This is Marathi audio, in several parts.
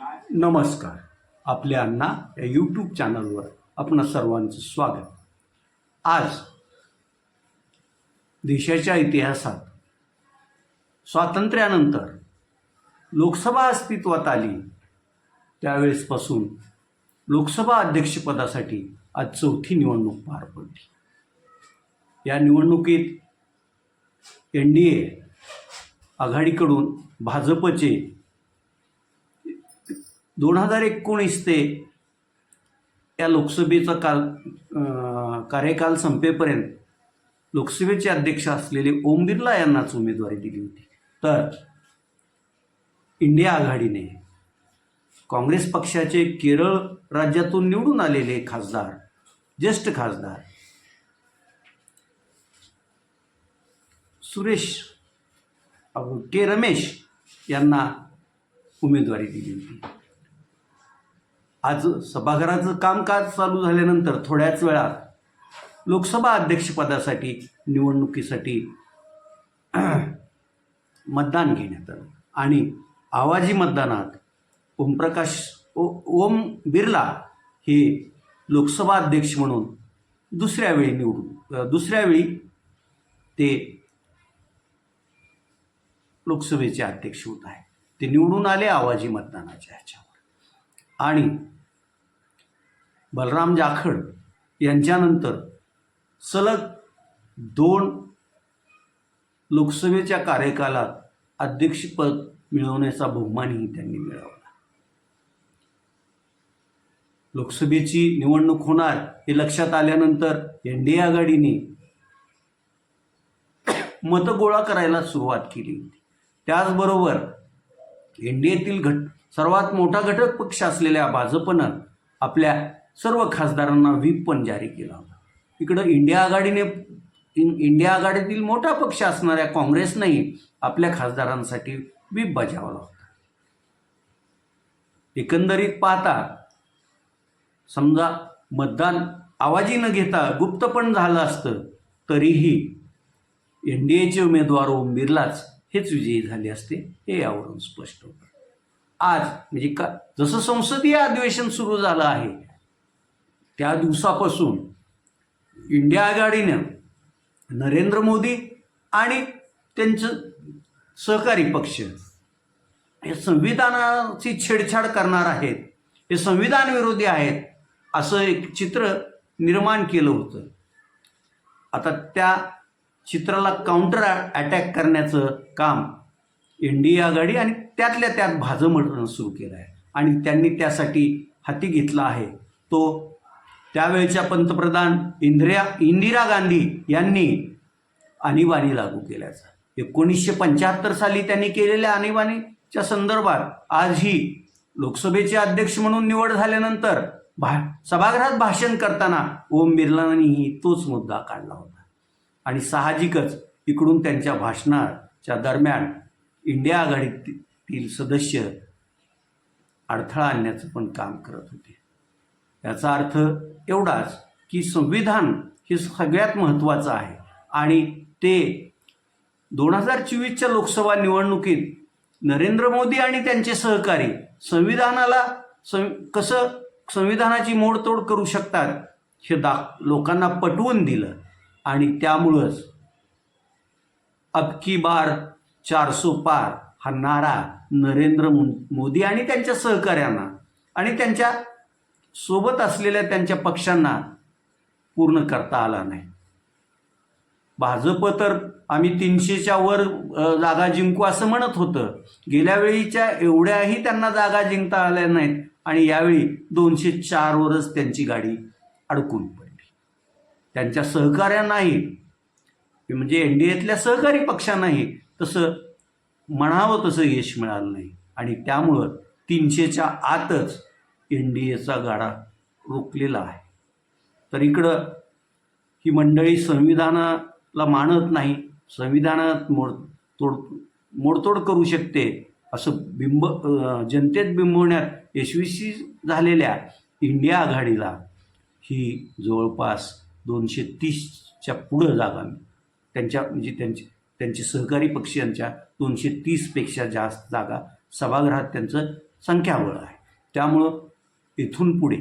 नमस्कार. आपल्या अण्णा या यूट्यूब चॅनलवर आपण सर्वांचं स्वागत. आज देशाच्या इतिहासात स्वातंत्र्यानंतर लोकसभा अस्तित्वात आली त्यावेळेसपासून लोकसभा अध्यक्षपदासाठी आज चौथी निवडणूक पार पडली. या निवडणुकीत एन डी ए आघाडीकडून भाजपचे दोन हजार एकोणीस ते या लोकसभेचा काल कार्यकाल संपेपर्यंत लोकसभेचे अध्यक्ष असलेले ओम बिर्ला यांनाच उमेदवारी दिली होती. तर इंडिया आघाडीने काँग्रेस पक्षाचे केरळ राज्यातून निवडून आलेले खासदार ज्येष्ठ खासदार सुरेश के रमेश यांना उमेदवारी दिली होती. आज सभागृहाचं कामकाज चालू झाल्यानंतर थोड्याच वेळात लोकसभा अध्यक्षपदासाठी निवडणुकीसाठी मतदान घेण्यात आलं. आणि आवाजी मतदानात ओमप्रकाश ओ ओम बिर्ला हे लोकसभा अध्यक्ष म्हणून दुसऱ्या वेळी निवडून दुसऱ्या वेळी ते लोकसभेचे अध्यक्ष होत आहे ते निवडून आले आवाजी मतदानाच्या ह्याच्यावर. आणि बलराम जाखड यांच्यानंतर सलग दोन लोकसभेच्या कार्यकालात अध्यक्षपद मिळवण्याचा बहुमानही त्यांनी मिळवला. लोकसभेची निवडणूक होणार हे लक्षात आल्यानंतर एन डी ए आघाडीने मतं गोळा करायला सुरुवात केली होती. त्याचबरोबर एन डी एतील घट सर्वात मोठा घटक पक्ष असलेल्या भाजपनं आपल्या सर्व खासदारांना व्हीप पण जारी केला होता. इकडं इंडिया आघाडीने इंडिया आघाडीतील मोठा पक्ष असणाऱ्या काँग्रेसनंही आपल्या खासदारांसाठी व्हीप बजावला होता. एकंदरीत पाहता समजा मतदान आवाजी न घेता गुप्त पण झालं असतं तरीही एन डी एचे उमेदवार ओम बिर्लाच हेच विजयी झाले असते हे यावरून स्पष्ट होतं. आज म्हणजे का जसं संसदीय अधिवेशन सुरू झालं आहे त्या दिवसापासून इंडिया आघाडीनं नरेंद्र मोदी आणि त्यांचं सहकारी पक्ष हे संविधानाची छेडछाड करणार आहेत हे संविधान विरोधी आहेत असं एक चित्र निर्माण केलं होतं. आता त्या चित्राला काउंटर अटॅक करण्याचं काम इंडिया आघाडी आणि त्यातल्या त्यात भाजपनं सुरू केलं आहे. आणि त्यांनी त्यासाठी हाती घेतला आहे. तो त्यावेळच्या पंतप्रधान इंदिरा इंदिरा गांधी यांनी आणीबाणी लागू केल्याचा. एकोणीसशे पंच्याहत्तर साली त्यांनी केलेल्या आणीबाणीच्या संदर्भात आजही लोकसभेचे अध्यक्ष म्हणून निवड झाल्यानंतर भा सभागृहात भाषण करताना ओम बिर्लांनीही तोच मुद्दा काढला होता. आणि साहजिकच इकडून त्यांच्या भाषणाच्या दरम्यान इंडिया आघाडीतील सदस्य अडथळा आणण्याचं पण काम करत होते. याचा अर्थ एवढाच की संविधान हे सगळ्यात महत्त्वाचं आहे आणि ते दोन हजार चोवीसच्या लोकसभा निवडणुकीत नरेंद्र मोदी आणि त्यांचे सहकारी संविधानाला सं कसं संविधानाची मोडतोड करू शकतात हे दा लोकांना पटवून दिलं आणि त्यामुळंच अबकी बार चारसो पार हा नारा नरेंद्र मो- मोदी आणि त्यांच्या सहकाऱ्यांना आणि त्यांच्यासोबत असलेल्या त्यांच्या पक्षांना पूर्ण करता आला नाही. भाजप तर आम्ही तीनशेच्या वर जागा जिंकू असं म्हणत होतं. गेल्या वेळीच्या एवढ्याही त्यांना जागा जिंकता आल्या नाहीत आणि यावेळी दोनशे चारवरच त्यांची गाडी अडकून पडली. त्यांच्या सहकाऱ्यांनाही म्हणजे एन डी एतल्या सहकारी पक्षांनाही तसं म्हणावं तसं यश मिळालं नाही. आणि त्यामुळं तीनशेच्या आतच एन डी एचा गाडा रोखलेला आहे. तर इकडं ही मंडळी संविधानाला मानत नाही. संविधानात मोड तोड मोडतोड करू शकते असं बिंब जनतेत बिंबवण्यात यशस्वी झालेल्या इंडिया आघाडीला ही जवळपास दोनशे तीसच्या पुढं जागा त्यांच्या म्हणजे त्यांची त्यांचे सहकारी पक्षांच्या दोनशे तीसपेक्षा जास्त जागा सभागृहात त्यांचं संख्याबळ आहे. त्यामुळं इथून पुढे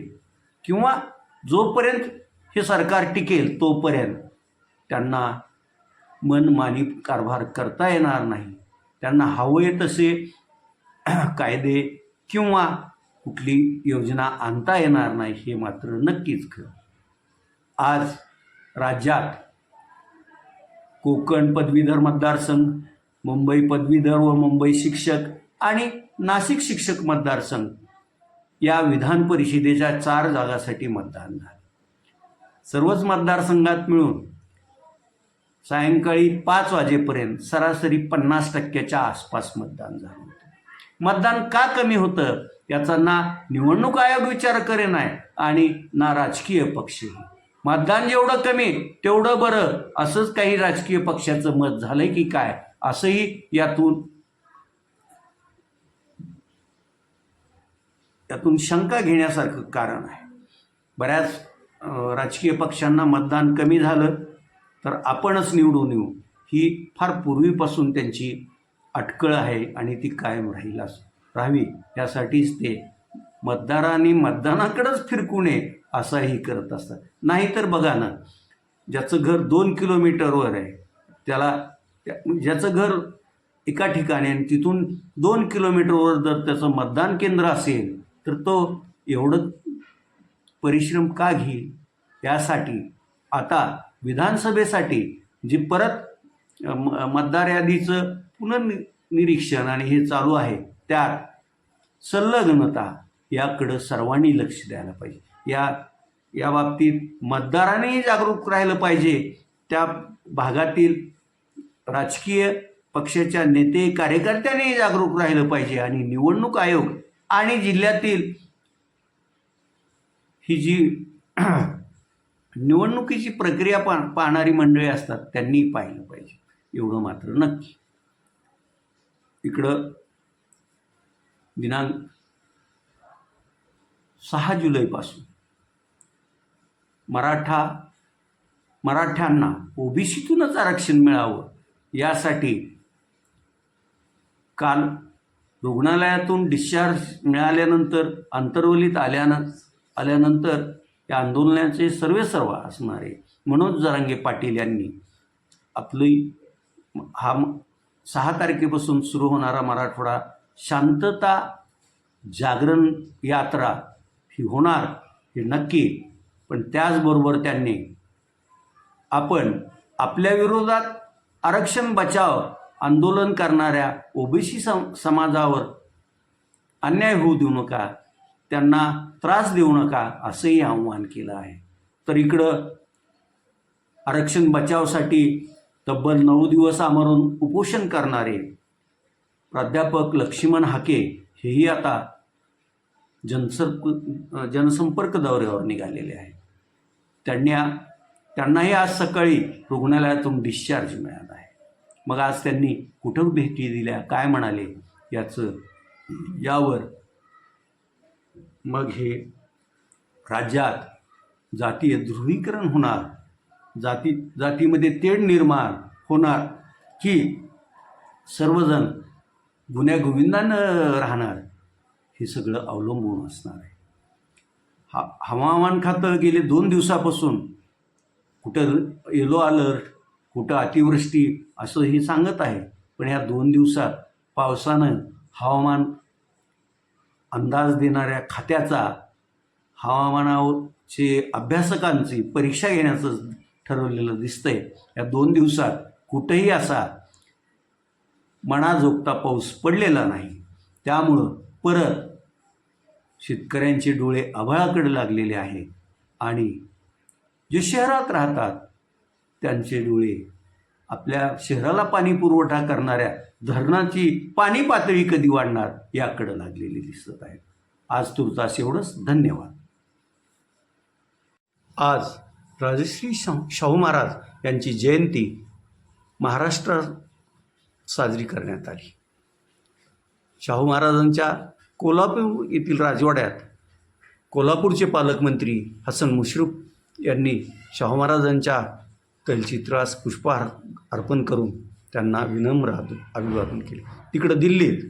किंवा जोपर्यंत हे सरकार टिकेल तोपर्यंत त्यांना मनमानी कारभार करता येणार नाही. त्यांना हवे तसे कायदे किंवा कुठली योजना आणता येणार नाही हे मात्र नक्कीच खरं. आज राज्यात कोकण पदवीधर मतदारसंघ मुंबई पदवीधर व मुंबई शिक्षक आणि नाशिक शिक्षक मतदारसंघ या विधान परिषदेच्या चार जागासाठी मतदान झालं. सर्वच मतदारसंघात मिळून सायंकाळी पाच वाजेपर्यंत सरासरी पन्नास टक्क्याच्या आसपास मतदान झालं होतं. मतदान का कमी होतं याचा ना निवडणूक आयोग विचार करे नाही आणि ना राजकीय पक्षही. मतदान जेवढं कमी तेवढं बरं. असंच काही राजकीय पक्षाचं मत झालंय की काय? असंही यातून यातून शंका घेण्यासारखं कारण आहे. बऱ्याच राजकीय पक्षांना मतदान कमी झालं तर आपणच निवडून येऊ. ही फार पूर्वीपासून त्यांची अटकळ आहे आणि ती कायम राहील राहावी यासाठीच ते मतदारांनी मतदानाकडेच फिरकू नये असाही करत असतात. नाहीतर बघा ना ज्याचं घर दोन किलोमीटरवर आहे त्याला त्या- ज्याचं घर एका ठिकाणी आणि तिथून दोन किलोमीटरवर जर त्याचं मतदान केंद्र असेल तर तो एवढं परिश्रम का घेईल? यासाठी आता विधानसभेसाठी जी परत म- मतदार यादीचं पुनर्निरीक्षण आणि हे चालू आहे त्यात संलग्नता याकडं सर्वांनी लक्ष द्यायला पाहिजे. या या बाबतीत मतदारांनीही जागरूक राहिलं पाहिजे. त्या भागातील राजकीय पक्षाच्या नेते कार्यकर्त्यांनीही जागरूक राहिलं पाहिजे आणि निवडणूक आयोग आणि जिल्ह्यातील ही जी निवडणुकीची प्रक्रिया पा पाहणारी मंडळी असतात त्यांनी पाहिलं पाहिजे. एवढं मात्र नक्की. इकडं दिनांक सहा जुलैपासून. मराठा मराठ्यांना ओबीसीतूनच आरक्षण मिळावं यासाठी काल रुग्णालयातून डिस्चार्ज मिळाल्यानंतर अंतर्वलीत आल्यानं आल्यानंतर या आंदोलनाचे सर्वेसर्वा असणारे मनोज जरांगे पाटील यांनी आपली हा सहा तारखेपासून सुरू होणारा मराठवाडा शांतता जागरण यात्रा ही होणार हे नक्की. पण त्याचबरोबर त्यांनी आपण आपल्या विरोधात आरक्षण बचाव आंदोलन करणाऱ्या ओबीसी सम समाजावर अन्याय होऊ देऊ नका त्यांना त्रास देऊ नका असंही आव्हान केलं आहे. तर इकडं आरक्षण बचावसाठी तब्बल नऊ दिवस आमरून उपोषण करणारे प्राध्यापक लक्ष्मण हाके हेही आता जनसंप जनसंपर्क दौऱ्यावर निघालेले आहे त्यांनी त्यांनाही आज सकाळी रुग्णालयातून डिस्चार्ज मिळाला आहे. मग आज त्यांनी कुठं भेटी दिल्या काय म्हणाले याचं यावर मग हे राज्यात जातीय ध्रुवीकरण होणार जाती जातीमध्ये तेढ निर्माण होणार की सर्वजण गुन्ह्यागोविंदानं राहणार? हे सगळं अवलंबून असणार आहे. हा हवामान खातं गेले दोन दिवसापासून कुठं येलो अलर्ट कुठं अतिवृष्टी असं हे सांगत आहे. पण या दोन दिवसात पावसानं हवामान अंदाज देणाऱ्या खात्याचा हवामानाचे अभ्यासकांची परीक्षा घेण्याचं ठरवलेलं दिसतंय. या दोन दिवसात कुठंही असा मनाजोगता पाऊस पडलेला नाही. त्यामुळं परत शेतकऱ्यांचे डोळे आभाळाकडे लागलेले आहेत आणि जे शहरात राहतात त्यांचे डोळे आपल्या शहराला पाणी पुरवठा करणाऱ्या धरणाची पाणी पातळी कधी वाढणार याकडे लागलेली दिसत आहे आज तुर्तास एवढंच धन्यवाद. आज राजश्री शाहू महाराज यांची जयंती महाराष्ट्रात साजरी करण्यात आली. शाहू महाराजांच्या कोल्हापूर येथील राजवाड्यात कोल्हापूरचे पालकमंत्री हसन मुश्रुफ यांनी शाहू महाराजांच्या तैलचित्रास पुष्पहार अर्पण करून त्यांना विनम्र अभिवादन केले. तिकडं दिल्लीत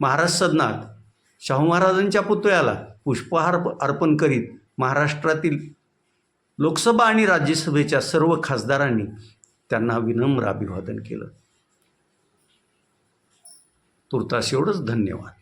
महाराज सदनात शाहू महाराजांच्या पुतळ्याला पुष्पहार अर्पण करीत महाराष्ट्रातील लोकसभा आणि राज्यसभेच्या सर्व खासदारांनी त्यांना विनम्र अभिवादन केलं. तुर्तास एवढंच. धन्यवाद.